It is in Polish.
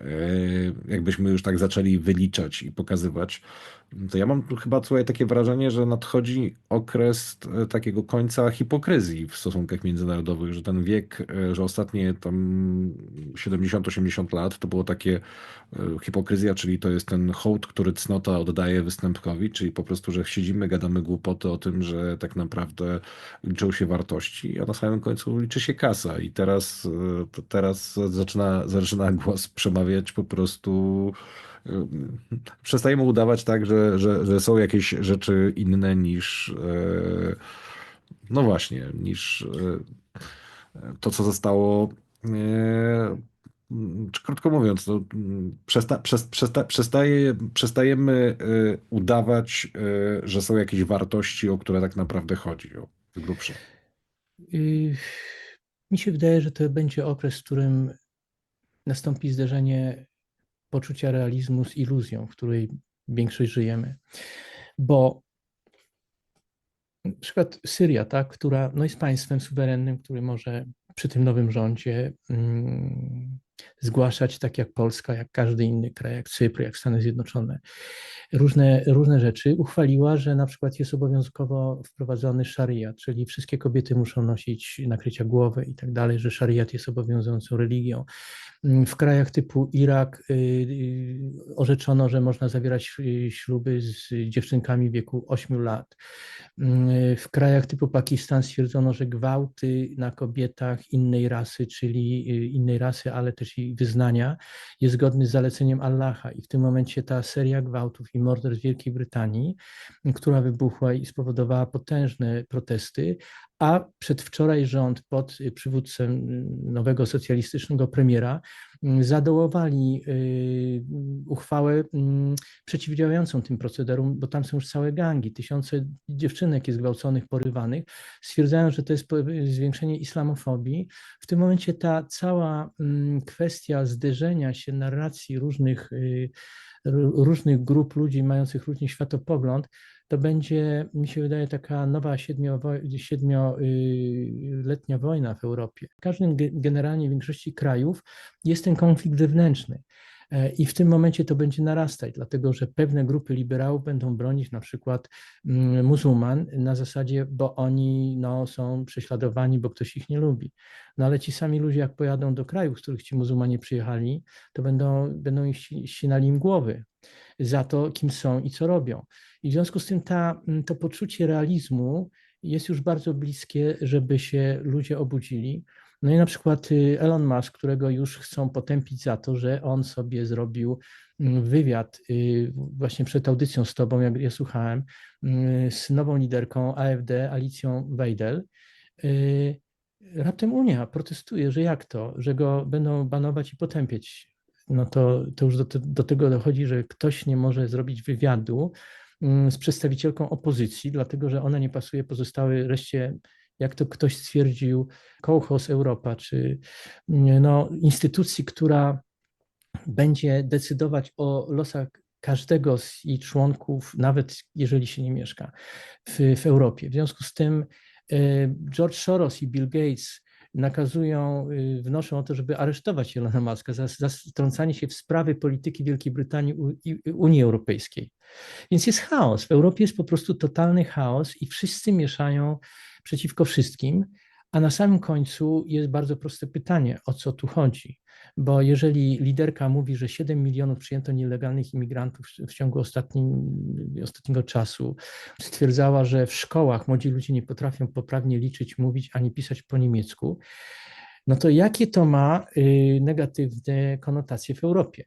e, jakbyśmy już tak zaczęli wyliczać i pokazywać, to ja mam tu chyba słuchaj, takie wrażenie, że nadchodzi okres e, takiego końca hipokryzji w stosunkach międzynarodowych, że ten wiek, e, że ostatnie tam 70-80 lat to było takie hipokryzja, czyli to jest ten hołd, który cnota oddaje występkowi, czyli po prostu, że siedzimy, gadamy głupoty o tym, że tak naprawdę liczą się wartości, a na samym końcu liczy się kasa. I teraz, teraz zaczyna, zaczyna głos przemawiać po prostu przestajemy udawać tak, że, że, że są jakieś rzeczy inne niż e, no właśnie, niż e, to, co zostało e, krótko mówiąc, no, przesta, przes- przesta, przestaje, przestajemy udawać, że są jakieś wartości, o które tak naprawdę chodzi, o grubsze. Mi się wydaje, że to będzie okres, w którym nastąpi zderzenie poczucia realizmu z iluzją, w której większość żyjemy. Bo na przykład Syria, która no jest państwem suwerennym, który może przy tym nowym rządzie mm, zgłaszać, tak jak Polska, jak każdy inny kraj, jak Cypr, jak Stany Zjednoczone, różne, różne rzeczy, uchwaliła, że na przykład jest obowiązkowo wprowadzony szariat, czyli wszystkie kobiety muszą nosić nakrycia głowy i tak dalej, że szariat jest obowiązującą religią. W krajach typu Irak y, y, orzeczono, że można zawierać y, śluby z dziewczynkami w wieku 8 lat. W krajach typu Pakistan stwierdzono, że gwałty na kobietach innej rasy, czyli innej rasy, ale też i wyznania, jest zgodny z zaleceniem Allaha. I w tym momencie ta seria gwałtów i morderstw w Wielkiej Brytanii, która wybuchła i spowodowała potężne protesty, a przedwczoraj rząd pod przywództwem nowego socjalistycznego premiera zadołowali y, uchwałę mm, przeciwdziałającą tym procederom, bo tam są już całe gangi, tysiące dziewczynek jest gwałconych, porywanych, stwierdzają, że to jest zwiększenie islamofobii. W tym momencie ta cała mm, kwestia zderzenia się narracji różnych y, różnych grup ludzi mających różny światopogląd, to będzie, mi się wydaje, taka nowa siedmioletnia wojna w Europie. W każdym generalnie w większości krajów jest ten konflikt wewnętrzny. E, I w tym momencie to będzie narastać, dlatego że pewne grupy liberałów będą bronić na przykład mm, muzułman na zasadzie, bo oni no, są prześladowani, bo ktoś ich nie lubi. No ale ci sami ludzie, jak pojadą do krajów, z których ci muzułmanie przyjechali, to będą, będą ścinali im głowy za to, kim są i co robią. I w związku z tym ta, mm, to poczucie realizmu jest już bardzo bliskie, żeby się ludzie obudzili. No i na przykład y, Elon Musk, którego już chcą potępić za to, że on sobie zrobił mm, wywiad y, właśnie przed audycją z tobą, jak ja słuchałem, y, z nową liderką AfD, Alicją Wejdel. Raptem Unia protestuje, że jak to, że go będą banować i potępiać. No to, to już do, do tego dochodzi, że ktoś nie może zrobić wywiadu mm, z przedstawicielką opozycji, dlatego że ona nie pasuje pozostałej reszcie jak to ktoś stwierdził, Kołchos Europa, czy no, instytucji, która będzie decydować o losach każdego z jej członków, nawet jeżeli się nie mieszka w, w Europie. W związku z tym e, George Soros i Bill Gates nakazują, y, wnoszą o to, żeby aresztować Elona Muska za, za strącanie się w sprawy polityki Wielkiej Brytanii i Unii Europejskiej. Więc jest chaos. W Europie jest po prostu totalny chaos i wszyscy mieszają przeciwko wszystkim. A na samym końcu jest bardzo proste pytanie, o co tu chodzi. Bo jeżeli liderka mówi, że 7 milionów przyjęto nielegalnych imigrantów w ciągu ostatniego czasu, stwierdzała, że w szkołach młodzi ludzie nie potrafią poprawnie liczyć, mówić ani pisać po niemiecku, no to jakie to ma y, negatywne konotacje w Europie?